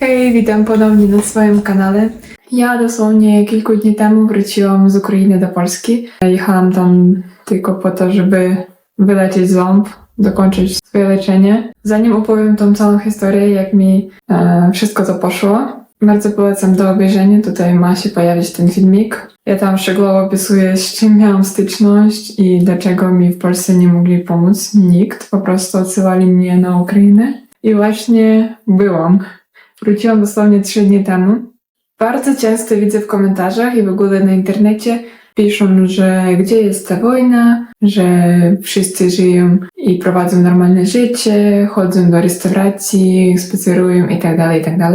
Hej, witam ponownie na swoim kanale. Ja dosłownie kilku dni temu wróciłam z Ukrainy do Polski. Jechałam tam tylko po to, żeby wyleczyć ząb, dokończyć swoje leczenie. Zanim opowiem tą całą historię, jak mi e, wszystko to poszło, bardzo polecam do obejrzenia. Tutaj ma się pojawić ten filmik. Ja tam szczegółowo opisuję, z czym miałam styczność i dlaczego mi w Polsce nie mogli pomóc nikt. Po prostu odsyłali mnie na Ukrainę. I właśnie byłam. Wróciłam dosłownie trzy dni temu. Bardzo często widzę w komentarzach i w ogóle na internecie piszą, że gdzie jest ta wojna, że wszyscy żyją i prowadzą normalne życie, chodzą do restauracji, spacerują itd., itd.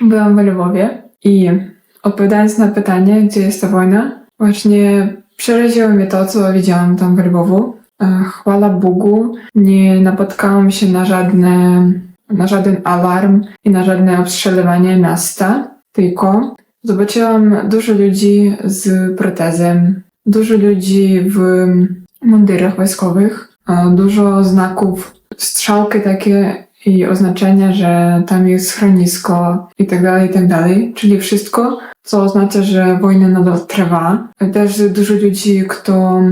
Byłam w Lwowie i odpowiadając na pytanie, gdzie jest ta wojna, właśnie przeraziło mnie to, co widziałam tam w Lwowu. Chwała Bogu, nie napotkałam się na żadne na żaden alarm i na żadne obstrzeliwanie miasta, tylko zobaczyłam dużo ludzi z protezem, dużo ludzi w mundurach wojskowych, dużo znaków, strzałki takie i oznaczenia, że tam jest schronisko i tak dalej, i tak dalej, czyli wszystko, co oznacza, że wojna nadal trwa. Też dużo ludzi, kto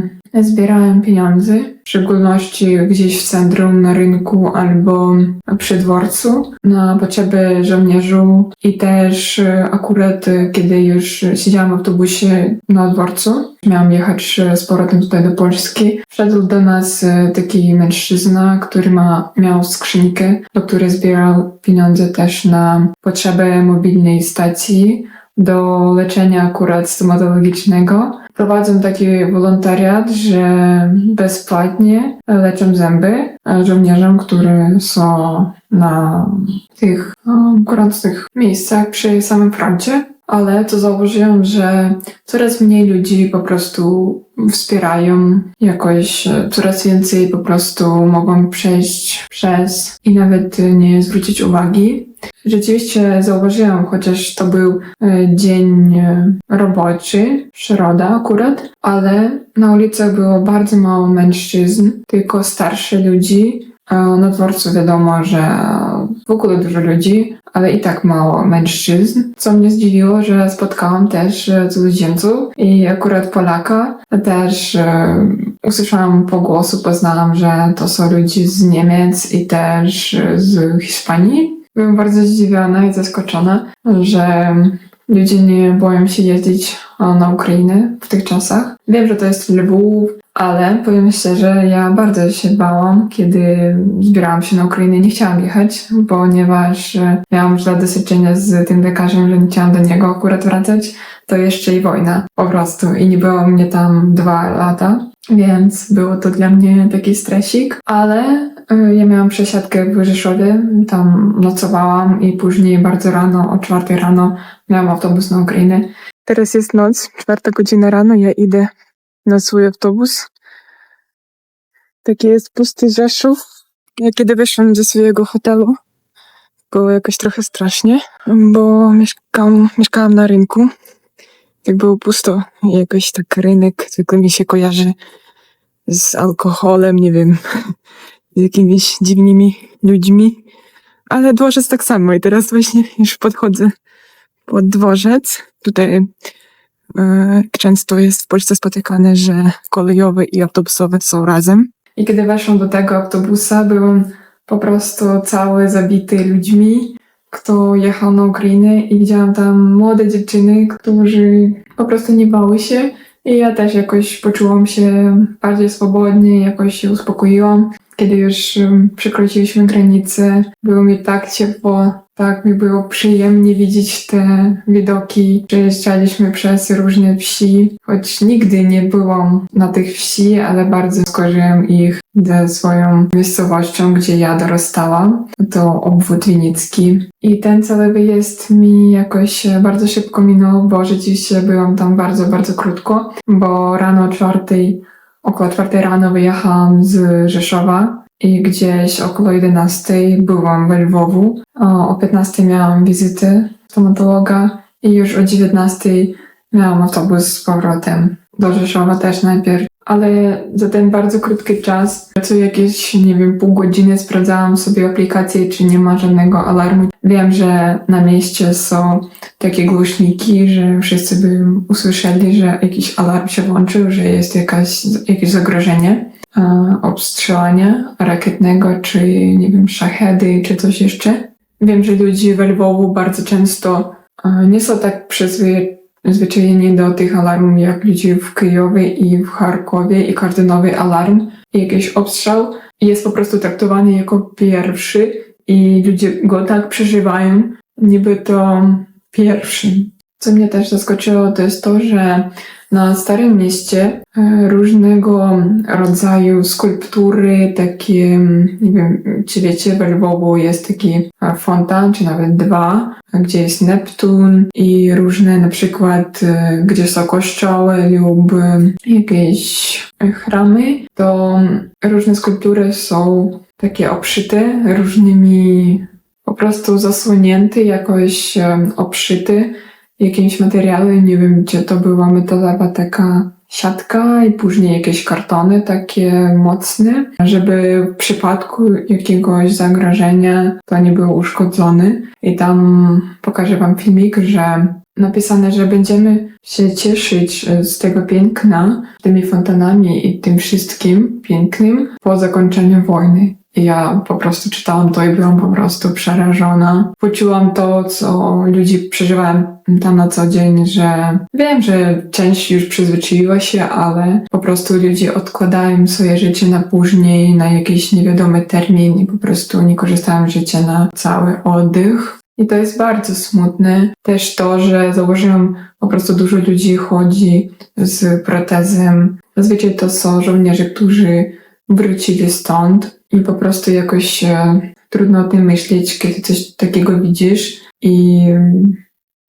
zbierają pieniądze, w szczególności gdzieś w centrum, na rynku albo przy dworcu na potrzeby żołnierzy. I też e, akurat e, kiedy już siedziałam w autobusie na dworcu, miałam jechać z powrotem tutaj do Polski, wszedł do nas e, taki mężczyzna, który ma, miał skrzynkę, do której zbierał pieniądze też na potrzeby mobilnej stacji do leczenia akurat stomatologicznego. Prowadzą taki wolontariat, że bezpłatnie leczą zęby żołnierzom, którzy są na tych gorących miejscach przy samym froncie. Ale to zauważyłam, że coraz mniej ludzi po prostu wspierają jakoś, coraz więcej po prostu mogą przejść przez i nawet nie zwrócić uwagi. Rzeczywiście zauważyłam, chociaż to był e, dzień e, roboczy, środa akurat, ale na ulicach było bardzo mało mężczyzn, tylko starsze ludzi. Na dworcu wiadomo, że w ogóle dużo ludzi, ale i tak mało mężczyzn. Co mnie zdziwiło, że spotkałam też e, cudzoziemców i akurat Polaka. Też usłyszałam po głosu, poznałam, że to są ludzie z Niemiec i też z Hiszpanii. Byłam bardzo zdziwiona i zaskoczona, że ludzie nie boją się jeździć na Ukrainę w tych czasach. Wiem, że to jest Lwów, ale powiem szczerze, ja bardzo się bałam, kiedy zbierałam się na Ukrainę. Nie chciałam jechać, ponieważ e, miałam źle doświadczenia z tym lekarzem, że nie chciałam do niego akurat wracać. To jeszcze i wojna po prostu i nie było mnie tam dwa lata. Więc było to dla mnie taki stresik, ale ja miałam przesiadkę w Rzeszowie, tam nocowałam i później bardzo rano, o czwartej rano miałam autobus na Ukrainę. Teraz jest noc, czwarta godzina rano, ja idę na swój autobus. Taki jest pusty Rzeszów. Ja kiedy wyszłam ze swojego hotelu, było jakoś trochę strasznie, bo mieszkałam, mieszkałam na rynku. Tak było pusto jakoś tak rynek tylko mi się kojarzy z alkoholem, nie wiem, z jakimiś dziwnymi ludźmi. Ale dworzec tak samo i teraz właśnie już podchodzę pod dworzec. Tutaj e, często jest w Polsce spotykane, że kolejowe i autobusowe są razem. I kiedy weszłam do tego autobusa, byłam po prostu cały zabity ludźmi, kto jechał na Ukrainę i widziałam tam młode dziewczyny, którzy po prostu nie bały się i ja też jakoś poczułam się bardziej swobodnie, jakoś się uspokoiłam. Kiedy już przekroczyliśmy granicę, było mi tak ciepło, tak mi było przyjemnie widzieć te widoki. Przejeżdżaliśmy przez różne wsi, choć nigdy nie byłam na tych wsi, ale bardzo skojarzyłam ich ze swoją miejscowością, gdzie ja dorastałam. To obwód Winicki. I ten cały wyjazd mi jakoś bardzo szybko minął, bo rzeczywiście byłam tam bardzo, bardzo krótko, bo rano o czwartej, około czwartej rano wyjechałam z Rzeszowa i gdzieś około 11 byłam we Lwowu. O, o 15 miałam wizytę stomatologa i już o 19 miałam autobus z powrotem do Rzeszowa też najpierw. Ale za ten bardzo krótki czas, co jakieś, nie wiem, pół godziny sprawdzałam sobie aplikację, czy nie ma żadnego alarmu. Wiem, że na mieście są takie głośniki, że wszyscy by usłyszeli, że jakiś alarm się włączył, że jest jakaś, jakieś zagrożenie e, obstrzelania rakietnego, czy nie wiem, szachedy, czy coś jeszcze. Wiem, że ludzie we Lwowu bardzo często e, nie są tak przyzwyczajeni do tych alarmów jak ludzie w Kijowie i w Charkowie i każdy nowy alarm jakiś obstrzał jest po prostu traktowany jako pierwszy i ludzie go tak przeżywają, niby to pierwszy. Co mnie też zaskoczyło, to jest to, że na Starym Mieście e, różnego rodzaju skulptury, takie, mm, nie wiem, czy wiecie, we Lwowu jest taki fontan, czy nawet dwa, gdzie jest Neptun i różne na przykład, e, gdzie są kościoły lub jakieś chramy, to różne skulptury są takie obszyte różnymi, po prostu zasłonięte, jakoś e, obszyte jakimś materiałem, nie wiem, gdzie to była metalowa taka siatka i później jakieś kartony takie mocne, żeby w przypadku jakiegoś zagrożenia to nie był uszkodzony. I tam pokażę wam filmik, że napisane, że będziemy się cieszyć z tego piękna, tymi fontanami i tym wszystkim pięknym po zakończeniu wojny. Ja po prostu czytałam to i byłam po prostu przerażona. Poczułam to, co ludzi przeżywałem tam na co dzień, że wiem, że część już przyzwyczaiła się, ale po prostu ludzie odkładają swoje życie na później, na jakiś niewiadomy termin i po prostu nie korzystają z życia na cały oddech. I to jest bardzo smutne. Też to, że zauważyłam, po prostu dużo ludzi chodzi z protezem. Zazwyczaj to są żołnierze, którzy wrócili stąd i po prostu jakoś e, trudno o tym myśleć, kiedy coś takiego widzisz i mm,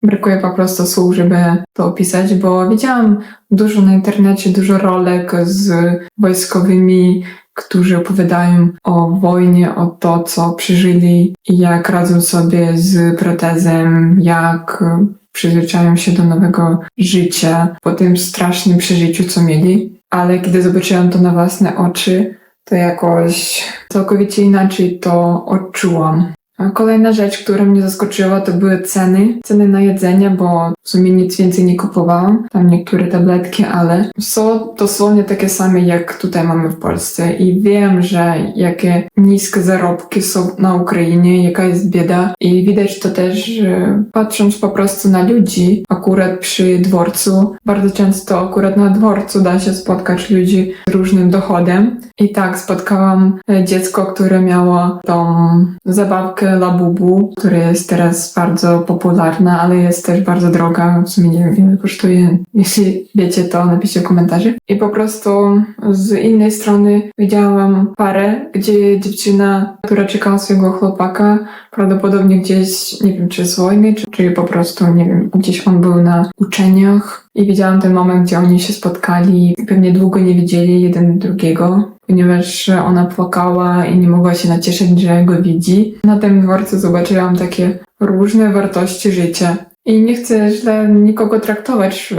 brakuje po prostu słów, żeby to opisać, bo widziałam dużo na internecie, dużo rolek z wojskowymi, którzy opowiadają o wojnie, o to, co przeżyli i jak radzą sobie z protezem, jak e, przyzwyczają się do nowego życia po tym strasznym przeżyciu, co mieli. Ale kiedy zobaczyłam to na własne oczy, to jakoś całkowicie inaczej to odczułam. Kolejna rzecz, która mnie zaskoczyła, to były ceny. Ceny na jedzenie, bo w sumie nic więcej nie kupowałam. Tam niektóre tabletki, ale są dosłownie takie same, jak tutaj mamy w Polsce. I wiem, że jakie niskie zarobki są na Ukrainie, jaka jest bieda. I widać to też, patrząc po prostu na ludzi, akurat przy dworcu, bardzo często akurat na dworcu da się spotkać ludzi z różnym dochodem. I tak, spotkałam e, dziecko, które miało tą zabawkę Labubu, która jest teraz bardzo popularna, ale jest też bardzo droga. W sumie nie wiem, ile kosztuje. Jeśli wiecie, to napiszcie w komentarzu. I po prostu z innej strony widziałam parę, gdzie dziewczyna, która czekała swojego chłopaka, prawdopodobnie gdzieś, nie wiem, czy z wojny, czy, czy po prostu, nie wiem, gdzieś on był na uczeniach. I widziałam ten moment, gdzie oni się spotkali. Pewnie długo nie widzieli jeden drugiego, ponieważ ona płakała i nie mogła się nacieszyć, że go widzi. Na tym dworcu zobaczyłam takie różne wartości życia. I nie chcę źle nikogo traktować,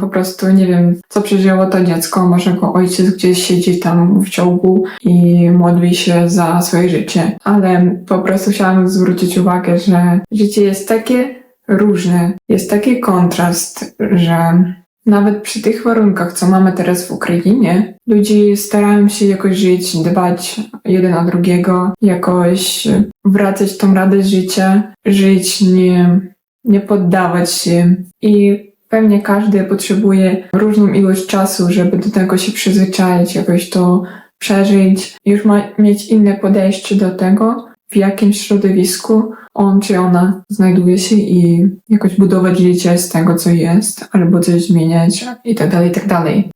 po prostu nie wiem, co przeżyło to dziecko. Może go ojciec gdzieś siedzi tam w ciągu i modli się za swoje życie. Ale po prostu chciałam zwrócić uwagę, że życie jest takie różne, jest taki kontrast, że nawet przy tych warunkach, co mamy teraz w Ukrainie, ludzie starają się jakoś żyć, dbać jeden o drugiego, jakoś wracać tą radość życia, żyć, nie, nie poddawać się. I pewnie każdy potrzebuje różną ilość czasu, żeby do tego się przyzwyczaić, jakoś to przeżyć, już ma mieć inne podejście do tego, w jakim środowisku on czy ona znajduje się i jakoś budować życie z tego, co jest, albo coś zmieniać i tak dalej, i tak.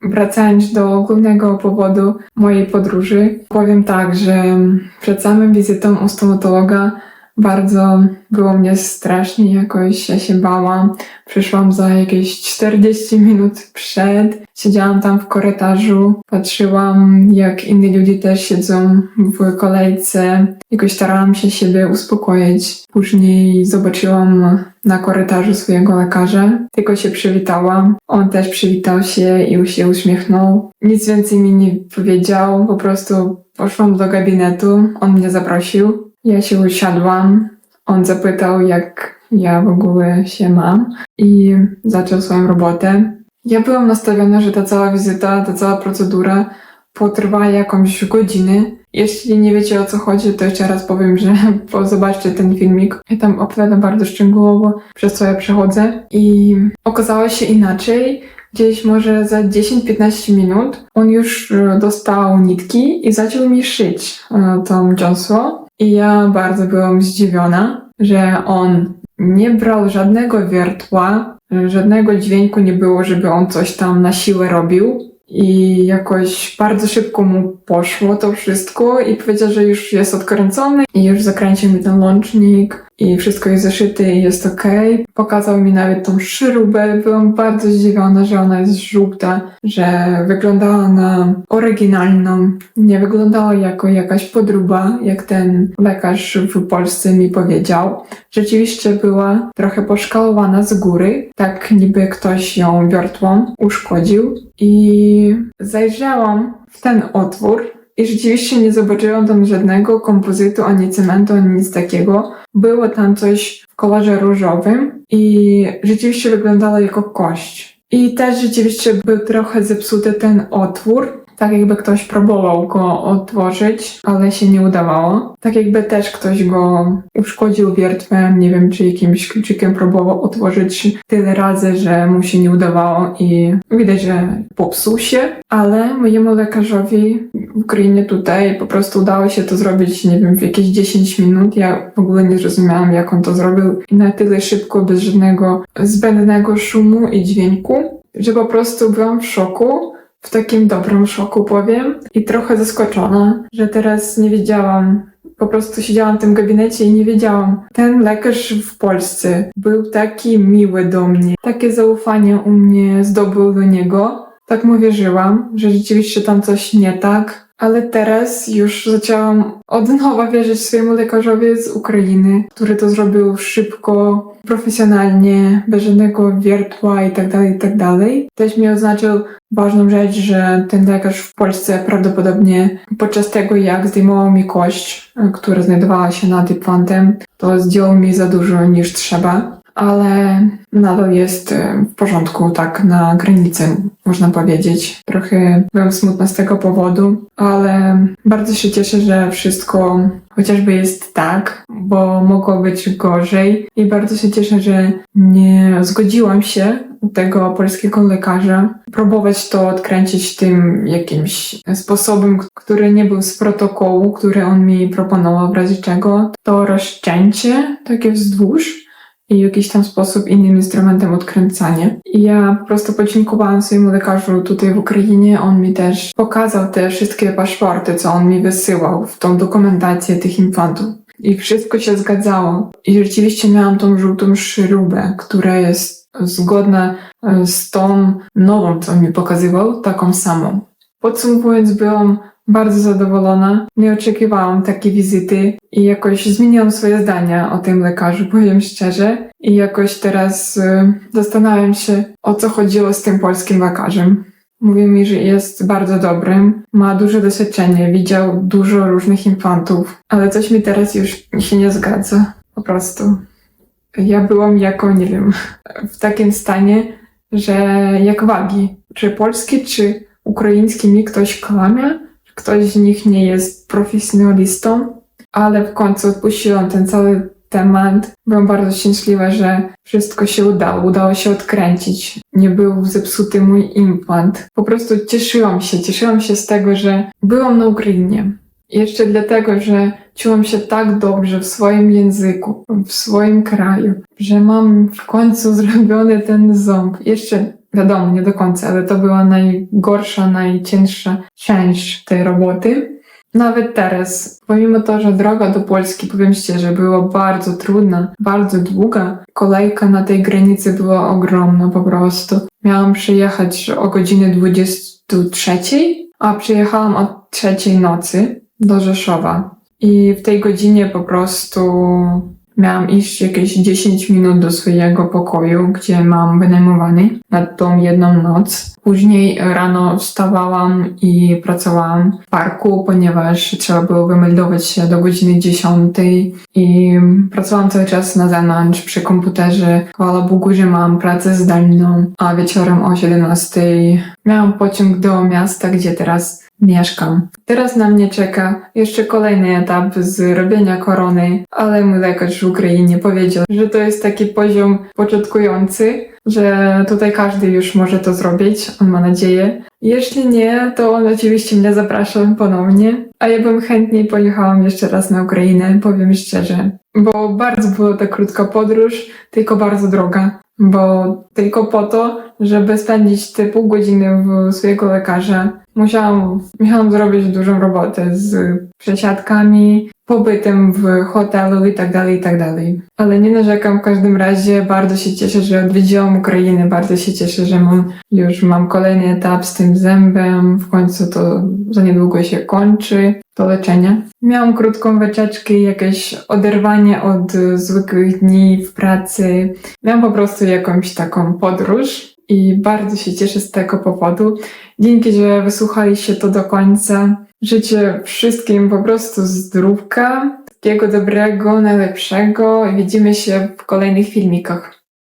Wracając do głównego powodu mojej podróży, powiem tak, że przed samą wizytą u stomatologa Bardzo było mnie strasznie jakoś, ja się bałam. Przyszłam za jakieś 40 minut przed. Siedziałam tam w korytarzu, patrzyłam jak inni ludzie też siedzą w kolejce. Jakoś starałam się siebie uspokoić. Później zobaczyłam na korytarzu swojego lekarza. Tylko się przywitałam. On też przywitał się i się uśmiechnął. Nic więcej mi nie powiedział, po prostu poszłam do gabinetu. On mnie zaprosił. Ja się usiadłam. On zapytał, jak ja w ogóle się mam i zaczął swoją robotę. Ja byłam nastawiona, że ta cała wizyta, ta cała procedura potrwa jakąś godzinę. Jeśli nie wiecie o co chodzi, to jeszcze raz powiem, że zobaczcie ten filmik. Ja tam opowiadam bardzo szczegółowo, przez co ja przechodzę. I okazało się inaczej. Gdzieś może za 10-15 minut on już e, dostał nitki i zaczął mi szyć e, tą dziąsło. I ja bardzo byłam zdziwiona, że on nie brał żadnego wiertła, żadnego dźwięku nie było, żeby on coś tam na siłę robił. I jakoś bardzo szybko mu poszło to wszystko i powiedział, że już jest odkręcony i już zakręcił mi ten łącznik i wszystko jest zaszyte i jest okej. Pokazał mi nawet tą śrubę. Byłam bardzo zdziwiona, że ona jest żółta, że wyglądała na oryginalną. Nie wyglądała jako jakaś podróba, jak ten lekarz w Polsce mi powiedział. Rzeczywiście była trochę poszkalowana z góry, tak niby ktoś ją wiertłą uszkodził. I zajrzałam w ten otwór i rzeczywiście nie zobaczyłam tam żadnego kompozytu, ani cementu, ani nic takiego. Było tam coś w kolorze różowym i rzeczywiście wyglądało jako kość. I też rzeczywiście był trochę zepsuty ten otwór, tak jakby ktoś próbował go otworzyć, ale się nie udawało. Tak jakby też ktoś go uszkodził wiertłem, nie wiem, czy jakimś kluczykiem próbował otworzyć tyle razy, że mu się nie udawało i widać, że popsuł się, ale mojemu lekarzowi w Ukrainie tutaj po prostu udało się to zrobić, nie wiem, w jakieś 10 minut. Ja w ogóle nie zrozumiałam, jak on to zrobił i na tyle szybko, bez żadnego zbędnego szumu i dźwięku, że po prostu byłam w szoku w takim dobrym szoku powiem i trochę zaskoczona, że teraz nie wiedziałam. Po prostu siedziałam w tym gabinecie i nie wiedziałam. Ten lekarz w Polsce był taki miły do mnie. Takie zaufanie u mnie zdobył do niego. Tak mu wierzyłam, że rzeczywiście tam coś nie tak. Ale teraz już zaczęłam od nowa wierzyć swojemu lekarzowi z Ukrainy, który to zrobił szybko, profesjonalnie, bez żadnego wiertła i tak dalej, i tak. Też mi oznaczył ważną rzecz, że ten lekarz w Polsce prawdopodobnie podczas tego, jak zdejmował mi kość, która znajdowała się nad implantem, to zdjął mi za dużo niż trzeba, ale nadal jest e, w porządku, tak na granicy, można powiedzieć. Trochę byłam smutna z tego powodu, ale bardzo się cieszę, że wszystko chociażby jest tak, bo mogło być gorzej i bardzo się cieszę, że nie zgodziłam się tego polskiego lekarza próbować to odkręcić tym jakimś sposobem, który nie był z protokołu, który on mi proponował, w razie czego to rozcięcie takie wzdłuż i jakiś tam sposób innym instrumentem odkręcania. I ja po prostu podziękowałam swojemu lekarzu tutaj w Ukrainie. On mi też pokazał te wszystkie paszporty, co on mi wysyłał, w tą dokumentację tych implantów. I wszystko się zgadzało. I rzeczywiście miałam tą żółtą śrubę, która jest zgodna e, z tą nową, co mi pokazywał, taką samą. Podsumowując, byłam bardzo zadowolona. Nie oczekiwałam takiej wizyty i jakoś zmieniłam swoje zdania o tym lekarzu, powiem szczerze. I jakoś teraz y, zastanawiam się, o co chodziło z tym polskim lekarzem. Mówił mi, że jest bardzo dobrym, ma duże doświadczenie, widział dużo różnych implantów, ale coś mi teraz już się nie zgadza. Po prostu. Ja byłam jako, nie wiem, w takim stanie, że jak wagi, czy polski, czy ukraiński mi ktoś kłamie, ktoś z nich nie jest profesjonalistą, ale w końcu odpuściłam ten cały temat. Byłam bardzo szczęśliwa, że wszystko się udało, udało się odkręcić. Nie był zepsuty mój implant. Po prostu cieszyłam się, cieszyłam się z tego, że byłam na Ukrainie. Jeszcze dlatego, że czułam się tak dobrze w swoim języku, w swoim kraju, że mam w końcu zrobiony ten ząb. Jeszcze wiadomo, nie do końca, ale to była najgorsza, najcięższa część tej roboty. Nawet teraz, pomimo to, że droga do Polski, powiem szczerze, była bardzo trudna, bardzo długa, kolejka na tej granicy była ogromna po prostu. Miałam przyjechać o godzinie 23, a przyjechałam o trzeciej nocy do Rzeszowa. I w tej godzinie po prostu miałam iść jakieś 10 minut do swojego pokoju, gdzie mam wynajmowany na tą jedną noc. Później rano wstawałam i pracowałam w parku, ponieważ trzeba było wymeldować się do godziny 10 i pracowałam cały czas na zewnątrz przy komputerze. Chwała Bogu, że mam pracę zdalną, a wieczorem o 17 miałam pociąg do miasta, gdzie teraz mieszkam. Teraz na mnie czeka jeszcze kolejny etap z robienia korony, ale mój lekarz w Ukrainie powiedział, że to jest taki poziom początkujący, że tutaj każdy już może to zrobić, on ma nadzieję. Jeśli nie, to on oczywiście mnie zaprasza ponownie, a ja bym chętnie pojechałam jeszcze raz na Ukrainę, powiem szczerze, bo bardzo była to krótka podróż, tylko bardzo droga, bo tylko po to, żeby spędzić te pół godziny u swojego lekarza, musiałam, musiałam zrobić dużą robotę z przesiadkami, pobytem w hotelu i tak dalej, i tak dalej. Ale nie narzekam w każdym razie, bardzo się cieszę, że odwiedziłam Ukrainę, bardzo się cieszę, że mam, już mam kolejny etap z tym zębem, w końcu to za niedługo się kończy, to leczenie. Miałam krótką wyczeczkę, jakieś oderwanie od zwykłych dni w pracy. Miałam po prostu jakąś taką podróż i bardzo się cieszę z tego powodu. Dzięki, że wysłuchaliście to do końca. Życzę wszystkim po prostu zdrówka, wszystkiego dobrego, najlepszego i widzimy się w kolejnych filmikach.